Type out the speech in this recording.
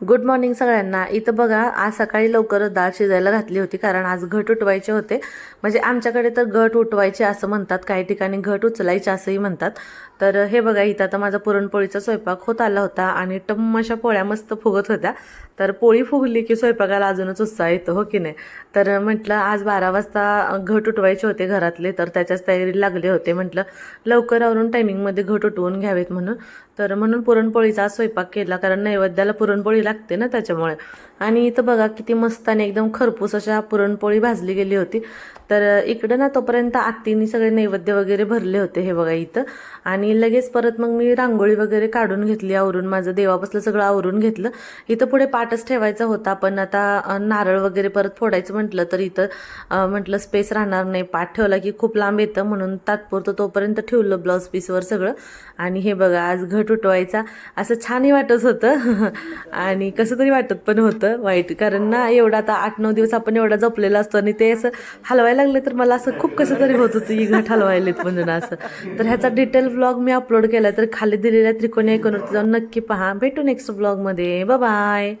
Good morning सगळ्यांना. इथं बघा आज सकाळी लवकरच डाळ शिजायला घातली होती कारण आज घट उठवायचे होते. म्हणजे आमच्याकडे तर घट उठवायचे असं म्हणतात काही ठिकाणी घट उचलायचे असंही म्हणतात. तर हे बघा इथं आता माझा पुरणपोळीचा स्वयंपाक होत आला होता आणि टम्म अशा पोळ्या मस्त फुगत होत्या. तर पोळी फुगली की स्वयंपाकाला अजूनच उत्साह येतो हो की नाही? तर म्हटलं आज बारा वाजता घट उठवायचे होते घरातले तर त्याच्याच तयारी लागले होते. म्हटलं लवकर आवरून टायमिंगमध्ये घट उठवून घ्यावेत म्हणून. तर म्हणून पुरणपोळीचा स्वयंपाक केला कारण नैवेद्याला पुरणपोळीला लागते ना त्याच्यामुळे. आणि इथं बघा किती मस्त आणि एकदम खरपूस अशा पुरणपोळी भाजली गेली होती. तर इकडं ना तोपर्यंत आत्तीने सगळे नैवेद्य वगैरे भरले होते हे बघा इथं. आणि लगेच परत मग मी रांगोळी वगैरे काढून घेतली आवरून माझं देवापासलं सगळं आवरून घेतलं. इथं पुढे पाठच ठेवायचा होता पण आता नारळ वगैरे परत फोडायचं म्हटलं तर इथं म्हटलं स्पेस राहणार नाही. पाठ ठेवला की खूप लांब येतं म्हणून तात्पुरतं तोपर्यंत ठेवलं ब्लाऊज पीसवर सगळं. आणि हे बघा आज घट उठवायचा. असं छानही वाटत होतं. आणि कसं तरी वाटत पण होतं वाईट. कारण ना एवढा आता आठ नऊ दिवस आपण एवढा जपलेला असतो आणि ते असं हलवायला लागले तर मला असं खूप कसं तरी होत होतं ही घट हलवायलेत म्हणून असं. तर ह्याचा डिटेल व्लॉग मी अपलोड केला तर खाली दिलेल्या त्रिकोणी ऐकूनवरती जाऊन नक्की पहा. भेटू नेक्स्ट ब्लॉगमध्ये बाय